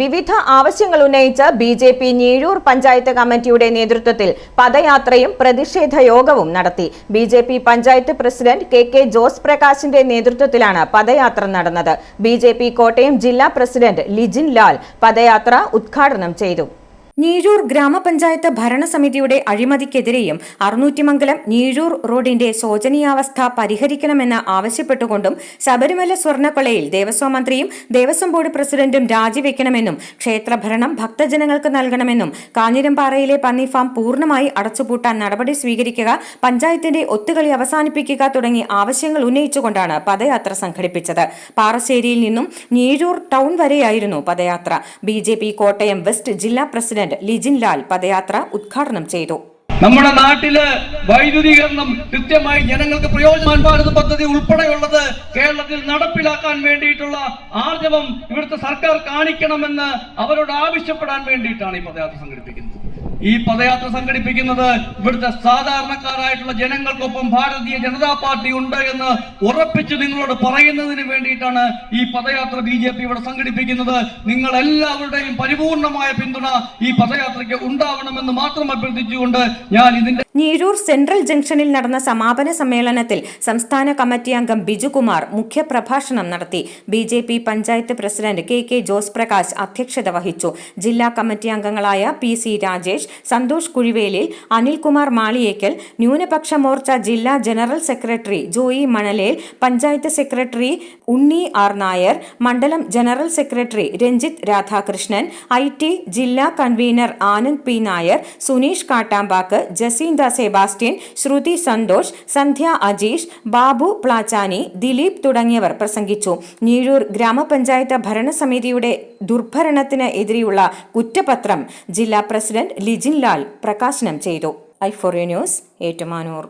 വിവിധ ആവശ്യങ്ങൾ ഉന്നയിച്ച് B J P Njeezhoor panchayat കമ്മിറ്റിയുടെ നേതൃത്വത്തിൽ പദയാത്രയും പ്രതിഷേധ യോഗവും നടത്തി. B J P panchayat president K K Jose പ്രകാശിന്റെ നേതൃത്വത്തിലാണ് പദയാത്ര നടന്നത്. ബി കോട്ടയം ജില്ലാ പ്രസിഡന്റ് ലിജിൻ ലാൽ പദയാത്ര ഉദ്ഘാടനം ചെയ്തു. ഞീഴൂർ ഗ്രാമപഞ്ചായത്ത് ഭരണസമിതിയുടെ അഴിമതിക്കെതിരെയും അറുന്നൂറ്റിമംഗലം ഞീഴൂർ റോഡിന്റെ ശോചനീയാവസ്ഥ പരിഹരിക്കണമെന്ന് ആവശ്യപ്പെട്ടുകൊണ്ടും ശബരിമല സ്വർണക്കൊളയിൽ ദേവസ്വം മന്ത്രിയും ദേവസ്വം ബോർഡ് പ്രസിഡന്റും രാജിവെക്കണമെന്നും ക്ഷേത്രഭരണം ഭക്തജനങ്ങൾക്ക് നൽകണമെന്നും കാഞ്ഞിരംപാറയിലെ പന്നിഫാം പൂർണമായി അടച്ചുപൂട്ടാൻ നടപടി സ്വീകരിക്കുക പഞ്ചായത്തിന്റെ ഒത്തുകളി അവസാനിപ്പിക്കുക തുടങ്ങി ആവശ്യങ്ങൾ ഉന്നയിച്ചുകൊണ്ടാണ് പദയാത്ര സംഘടിപ്പിച്ചത്. പാറശ്ശേരിയിൽ നിന്നും ഞീഴൂർ ടൗൺ വരെയായിരുന്നു പദയാത്ര. ബി കോട്ടയം വെസ്റ്റ് ജില്ലാ പ്രസിഡന്റ് ലിജിൻ ലാൽ പദയാത്ര ഉദ്ഘാടനം ചെയ്തു. നമ്മുടെ നാട്ടിൽ വൈദ്യുതീകരണം കൃത്യമായി ജനങ്ങൾക്ക് പ്രയോജനം ഭാരത് പദ്ധതി ഉൾപ്പെടെയുള്ളത് കേരളത്തിൽ നടപ്പിലാക്കാൻ വേണ്ടിയിട്ടുള്ള ആർജവം ഇവിടുത്തെ സർക്കാർ കാണിക്കണമെന്ന് അവരോട് ആവശ്യപ്പെടാൻ വേണ്ടിയിട്ടാണ് ഈ പദയാത്ര സംഘടിപ്പിക്കുന്നത്. ഈ പദയാത്ര സംഘടിപ്പിക്കുന്നത് ഇവിടുത്തെ സാധാരണക്കാരായിട്ടുള്ള ജനങ്ങൾക്കൊപ്പം ഭാരതീയ ജനതാ പാർട്ടി ഉണ്ട് എന്ന് ഉറപ്പിച്ച് നിങ്ങളോട് പറയുന്നതിന് വേണ്ടിയിട്ടാണ് ഈ പദയാത്ര ബി ജെ പി ഇവിടെ സംഘടിപ്പിക്കുന്നത്. നിങ്ങൾ എല്ലാവരുടെയും പരിപൂർണമായ പിന്തുണ ഈ പദയാത്രയ്ക്ക് ഉണ്ടാവണമെന്ന് മാത്രം അഭ്യർത്ഥിച്ചുകൊണ്ട് ഞാൻ ഇതിന്റെ ഞീഴൂർ സെൻട്രൽ ജംഗ്ഷനിൽ നടന്ന സമാപന സമ്മേളനത്തിൽ സംസ്ഥാന കമ്മിറ്റി അംഗം ബിജുകുമാർ മുഖ്യപ്രഭാഷണം നടത്തി B J P panchayat president K K Jose Prakash അധ്യക്ഷത വഹിച്ചു. ജില്ലാ കമ്മിറ്റി അംഗങ്ങളായ പി സി രാജേഷ് സന്തോഷ് കുഴിവേലിൽ അനിൽകുമാർ മാളിയേക്കൽ ന്യൂനപക്ഷ മോർച്ച ജില്ലാ general secretary Joy Manalel panchayat secretary Unni R Nair മണ്ഡലം general secretary Ranjith Radhakrishnan I T ജില്ലാ കൺവീനർ ആനന്ദ് പി നായർ സുനീഷ് കാട്ടാമ്പാക്ക് ജസീന്ത സെബാസ്റ്റ്യൻ ശ്രുതി സന്തോഷ് സന്ധ്യ അജീഷ് ബാബു പ്ലാച്ചാനി ദിലീപ് തുടങ്ങിയവർ പ്രസംഗിച്ചു. ഞീഴൂർ ഗ്രാമപഞ്ചായത്ത് ഭരണസമിതിയുടെ ദുർഭരണത്തിന് എതിരെയുള്ള കുറ്റപത്രം ജില്ലാ പ്രസിഡന്റ് ലിജിൻ ലാൽ പ്രകാശനം ചെയ്തു. ഐ ഐഫോറിയ ന്യൂസ് ഏറ്റുമാനൂർ.